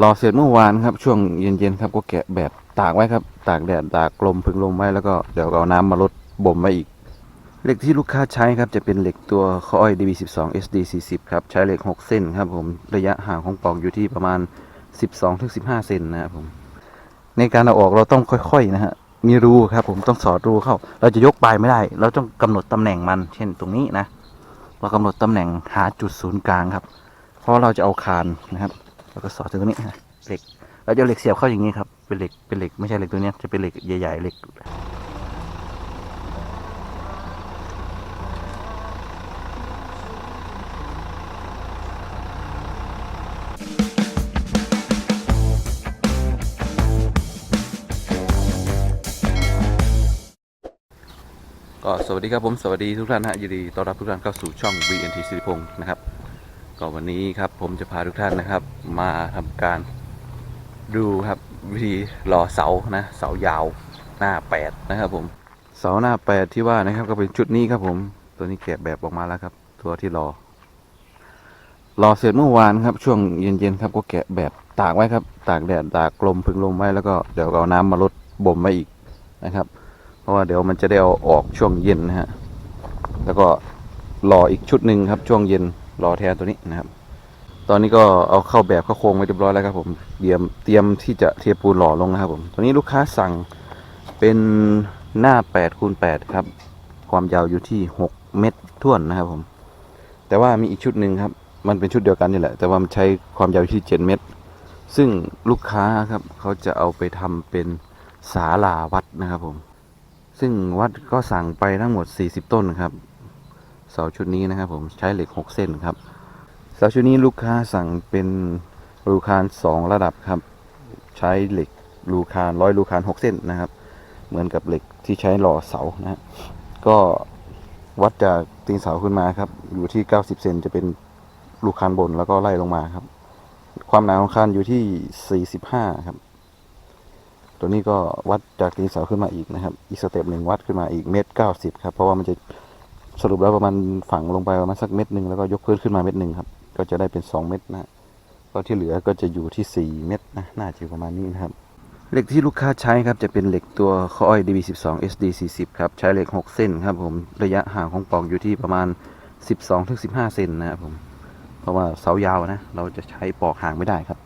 รอเสร็จเมื่อวานครับ ช่วงเย็นๆครับก็แกะแบบตากไว้ครับ ตากแดดตากลมพึ่งลมไว้แล้วก็เดี๋ยวเอาน้ำมาลดบ่มไว้อีก เหล็กที่ลูกค้าใช้ครับจะเป็นเหล็กตัวคออ้อย DB12 SD40 ครับใช้เหล็ก 6 เส้นครับผมระยะห่างของปอกอยู่ที่ประมาณ 12-15 เซนนะครับผมในการเอาออกเราต้องค่อยๆนะฮะมีรูครับผมต้องสอดรูเข้า เราจะยกปลายไม่ได้ เราต้องกำหนดตำแหน่งมัน เช่นตรงนี้นะเรากำหนดตำแหน่งหาจุดศูนย์กลางครับ เพราะเราจะเอาคานนะครับ แล้วก็สอดถึงตรงนี้เหล็กเราจะเหล็กเสียบเข้าอย่างนี้ครับ เป็นเหล็ก เป็นเหล็ก ไม่ใช่เหล็กตัวนี้จะเป็นเหล็กใหญ่ๆ เหล็ก ก็สวัสดีครับผม สวัสดีทุกท่านฮะยินดีต้อนรับทุกท่านเข้าสู่ช่อง VNT สิริพงศ์นะครับ ก็วันนี้ครับผมจะพาทุกท่านนะครับ มาทำการดูครับวิธีหล่อเสานะเสายาวหน้าแปดนะครับ ผมเสาหน้าแปดที่ว่านะครับ ก็เป็นชุดนี้ครับ ผมตัวนี้แกะแบบออกมาแล้วครับ ตัวที่รอรอเสร็จเมื่อวานครับ ช่วงเย็นๆครับ ก็แกะแบบตากไว้ครับ ตากแดดตากลมพึ่งลมไว้แล้วก็เดี๋ยวเอาน้ำมาลดบ่มไว้อีกนะครับ เพราะว่าเดี๋ยวมันจะได้เอาออกช่วงเย็นนะฮะแล้วก็รออีกชุดหนึ่งครับช่วงเย็น รอแทนตัวนี้นะครับ ตอนนี้ก็เอาเข้าแบบเข้าโครงไว้เรียบร้อยแล้วครับผมเตรียมเตรียมที่จะเทปูนหล่อลงนะครับผมตัวนี้ลูกค้าสั่งเป็นหน้า8คูณ8ครับ ความยาวอยู่ที่ 6 เมตรท่วนนะครับผม แต่ว่ามีอีกชุดหนึ่งครับ มันเป็นชุดเดียวกันนี่แหละ แต่ว่ามันใช้ความยาวอยู่ที่ 7 เมตร ซึ่งลูกค้าครับเขาจะเอาไปทำเป็นศาลาวัดนะครับผม ซึ่งวัดก็สั่งไปทั้งหมด 40 ต้นครับ เสาชุดนี้นะครับผมใช้เหล็ก 6 เส้นครับ เสาชุดนี้ลูกค้าสั่งเป็นรูคาน2ระดับครับ ใช้เหล็กรูคานร้อยรูคาน6 เส้นนะครับ เหมือนกับเหล็กที่ใช้หล่อเสานะก็วัดจากตีนเสาขึ้นมาครับ อยู่ที่ 90 เซนจะเป็นรูคานบนแล้วก็ไล่ลงมาครับ ความหนาของคานอยู่ที่ 45 ครับ ตัวนี้ก็วัดจากตีนเสาขึ้นมาอีกนะครับ อีกสเต็ปหนึ่งวัดขึ้นมาอีกเมตรเก้าสิบครับ เพราะว่ามันจะ สรุปแล้วประมาณฝังลงไปประมาณสักเม็ดหนึ่งแล้วก็ยกพื้นขึ้นมาเม็ดหนึ่งครับ ก็จะได้เป็นสองเม็ดนะก็ที่เหลือก็จะอยู่ที่สี่เม็ดนะน่าจะประมาณนี้นะครับเหล็กที่ลูกค้าใช้ครับจะเป็นเหล็กตัวคออ้อย DB12 SD40 ครับใช้เหล็ก 6 เส้นครับผมระยะห่างของปอกอยู่ที่ประมาณ 12-15 เซนนะครับผมเพราะว่าเสายาวนะ เราจะใช้ปอกห่างไม่ได้ครับ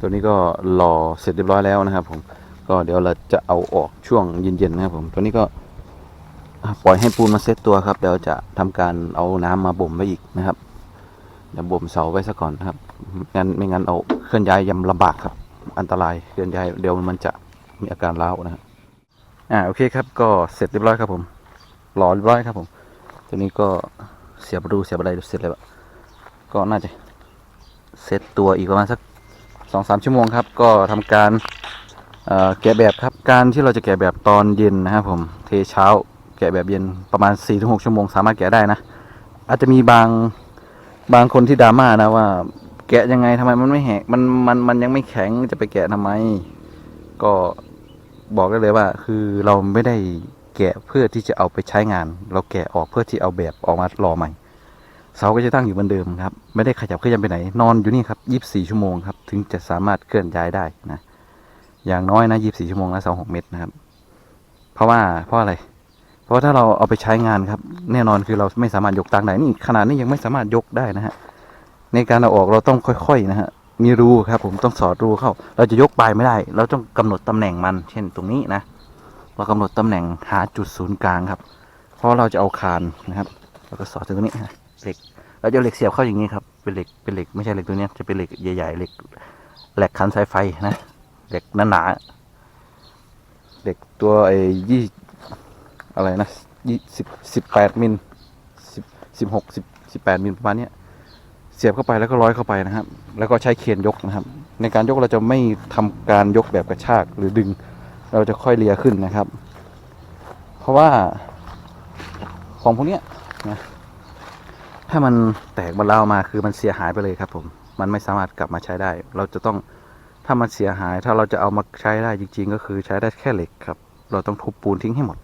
ตัวนี้ก็หล่อเสร็จเรียบร้อยแล้วนะครับผมก็เดี๋ยวเราจะเอาออกช่วงเย็นๆนะครับผมตัวนี้ก็ ปล่อยให้ปูนมาเซตตัวครับเดี๋ยวจะทำการเอาน้ำมาบ่มไว้อีกนะครับเดี๋ยวบ่มเสาไว้ซะก่อนนะครับงั้นไม่งั้นเอาเคลื่อนย้ายยำลำบากครับ อันตรายเคลื่อนย้ายเดี๋ยวมันจะมีอาการร้าวนะครับอ่าโอเคครับก็เสร็จเรียบร้อยครับผมหล่อเรียบร้อยครับผมตัวนี้ก็เสียบรูเสียบอะไรเสร็จแล้วก็น่าจะเซตตัวอีกประมาณสักสองสามชั่วโมงครับ ก็ทำการเอ่อแกะแบบครับ การที่เราจะแกะแบบตอนเย็นนะครับผม เทเช้า แกะแบบเย็นประมาณ4-6ชั่วโมงสามารถแกะได้นะ อาจจะมีบางบางคนที่ดราม่านะว่า แกะยังไงทำไมมันไม่แหกมันมันมันยังไม่แข็งจะไปแกะทำไม ก็บอกได้เลยว่า คือเราไม่ได้แกะเพื่อที่จะเอาไปใช้งาน เราแกะออกเพื่อที่เอาแบบออกมารอใหม่เสาก็จะตั้งอยู่เหมือนเดิมครับ ไม่ได้ขยับเคลื่อนไปไหน นอนอยู่นี่ครับ24ชั่วโมงครับ ถึงจะสามารถเคลื่อนย้ายได้นะ อย่างน้อยนะยี่สิบสี่ชั่วโมงละสองหกเมตรนะครับ เพราะว่าเพราะอะไร เพราะถ้าเราเอาไปใช้งานครับ แน่นอนคือเราไม่สามารถยกตังได้นี่ขนาดนี้ยังไม่สามารถยกได้นะฮะในการเอาออกเราต้องค่อยๆนะฮะมีรูครับ ผมต้องสอดรูเข้า เราจะยกปลายไม่ได้ เราต้องกำหนดตำแหน่งมัน เช่นตรงนี้นะเรากำหนดตำแหน่งหาจุดศูนย์กลางครับ เพราะเราจะเอาคานนะครับแล้วก็สอดถึงตรงนี้ฮะเหล็กเราจะเหล็กเสียบเข้าอย่างนี้ครับเป็นเหล็กเป็นเหล็กไม่ใช่เหล็กตัวนี้จะเป็นเหล็กใหญ่ๆเหล็กแหลกคันสายไฟนะเหล็กหนาๆเหล็กตัวไอ้ยี่ อะไรนะยี่สิบสิบแปดมิลสิบสิบหกสิบสิบแปดมิลประมาณเนี้ยเสียบเข้าไปแล้วก็ร้อยเข้าไปนะครับ แล้วก็ใช้เคียนยกนะครับ ในการยกเราจะไม่ทำการยกแบบกระชากหรือดึง เราจะค่อยเลียขึ้นนะครับ เพราะว่าของพวกเนี้ยนะถ้ามันแตกมันเล่ามาคือมันเสียหายไปเลยครับผมมันไม่สามารถกลับมาใช้ได้ เราจะต้องถ้ามันเสียหายถ้าเราจะเอามาใช้ได้จริง ๆ ก็คือใช้ได้แค่เหล็กครับ เราต้องทุบปูนทิ้งให้หมด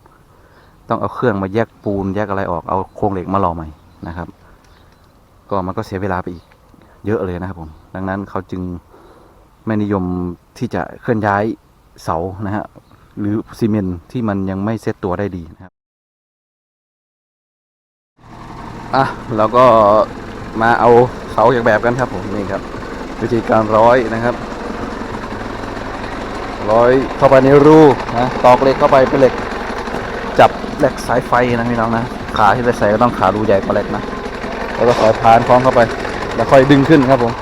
ต้องเอาเครื่องมาแยกปูนแยกอะไรออกเอาโครงเหล็กมาหล่อใหม่นะครับ ก็มันก็เสียเวลาไปอีกเยอะเลยนะครับผม ดังนั้นเขาจึงไม่นิยมที่จะเคลื่อนย้ายเสานะฮะหรือซีเมนต์ที่มันยังไม่เซตตัวได้ดีนะครับอะเราก็มาเอาเสาจากแบบกันครับผมนี่ครับวิธีการร้อยนะครับ ร้อยเข้าไปในรูนะตอกเหล็กเข้าไปเป็นเหล็กจับ แหลกสายไฟนะพี่น้องนะ ขาที่จะใส่ก็ต้องขาดูใหญ่กว่าเล็กนะ แล้วก็สายพานคล้องเข้าไป แล้วค่อยดึงขึ้นครับผม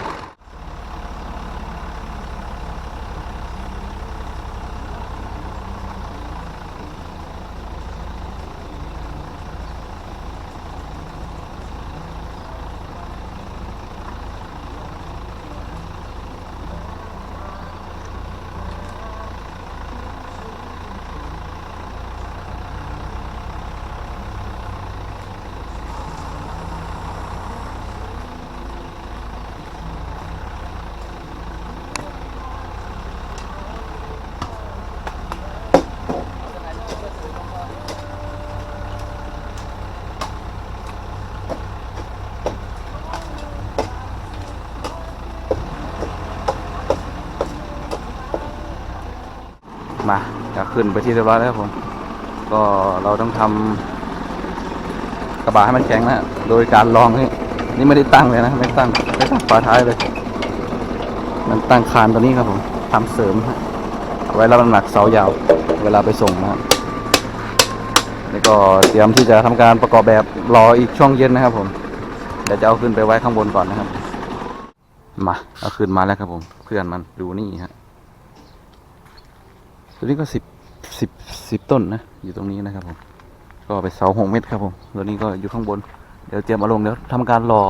มาจะขึ้นไปที่เรียบร้อยแล้วครับผม ก็เราต้องทำกระบะให้มันแข็งนะโดยการลองนี่นี่ไม่ได้ตั้งเลยนะไม่ตั้งไม่ตั้งฝาท้ายเลย มันตั้งคานตัวนี้ครับผมทำเสริมฮะไว้รับน้ำหนักเสายาวเวลาไปส่งนะครับนี่ก็เตรียมที่จะทำการประกอบแบบรออีกช่วงเย็นนะครับ ผมเดี๋ยวจะเอาขึ้นไปไว้ข้างบนก่อนนะครับ มาเอาขึ้นมาแล้วครับผมเพื่อนมันดูนี่ฮะ ตัวนี้ก็สิบสิบสิบต้นนะ อยู่ตรงนี้นะครับผม ก็ไปเสาหกเมตรครับผม ตัวนี้ก็อยู่ข้างบน เดี๋ยวเตรียมเอาลงเดี๋ยวทำการรอ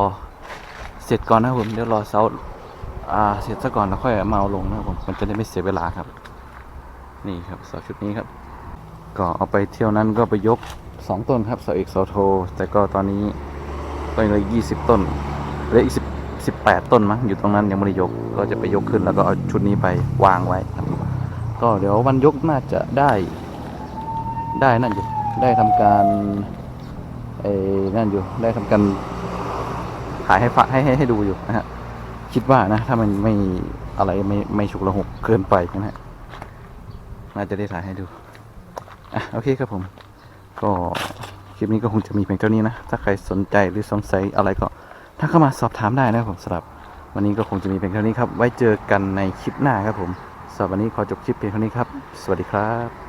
เสร็จก่อนนะครับผม เดี๋ยวรอเสาอ่าเสร็จซะก่อนแล้วค่อยมาเอาลงนะครับผม มันจะได้ไม่เสียเวลาครับ นี่ครับเสาชุดนี้ครับ ก็เอาไปเที่ยวนั้นก็ไปยกสองต้นครับเสาเอกเสาโท แต่ก็ตอนนี้ก็ยังเลยยี่สิบต้นเหลืออีกสิบสิบแปดต้นมั้งอยู่ตรงนั้นยังไม่ได้ยก ก็จะไปยกขึ้นแล้วก็เอาชุดนี้ไปวางไว้ครับ ก็เดี๋ยววันยกน่าจะได้ ได้นั่นอยู่ ได้ทำการไอ้นั่นอยู่ ได้ทำการถ่ายให้ฟังให้ให้ให้ดูอยู่นะฮะ คิดว่านะ ถ้ามันไม่อะไรไม่ไม่ฉุกละหกเกินไปนะฮะ น่าจะได้ถ่ายให้ดู อะโอเคครับผม ก็คลิปนี้ก็คงจะมีเพียงเท่านี้นะ ถ้าใครสนใจหรือสงสัยอะไรก็ถ้าเข้ามาสอบถามได้นะครับผมสำหรับ วันนี้ก็คงจะมีเพียงเท่านี้ครับ ไว้เจอกันในคลิปหน้าครับผม หรับวันนี้ขอจบคลิปเพียงเท่านี้ครับ สวัสดีครับ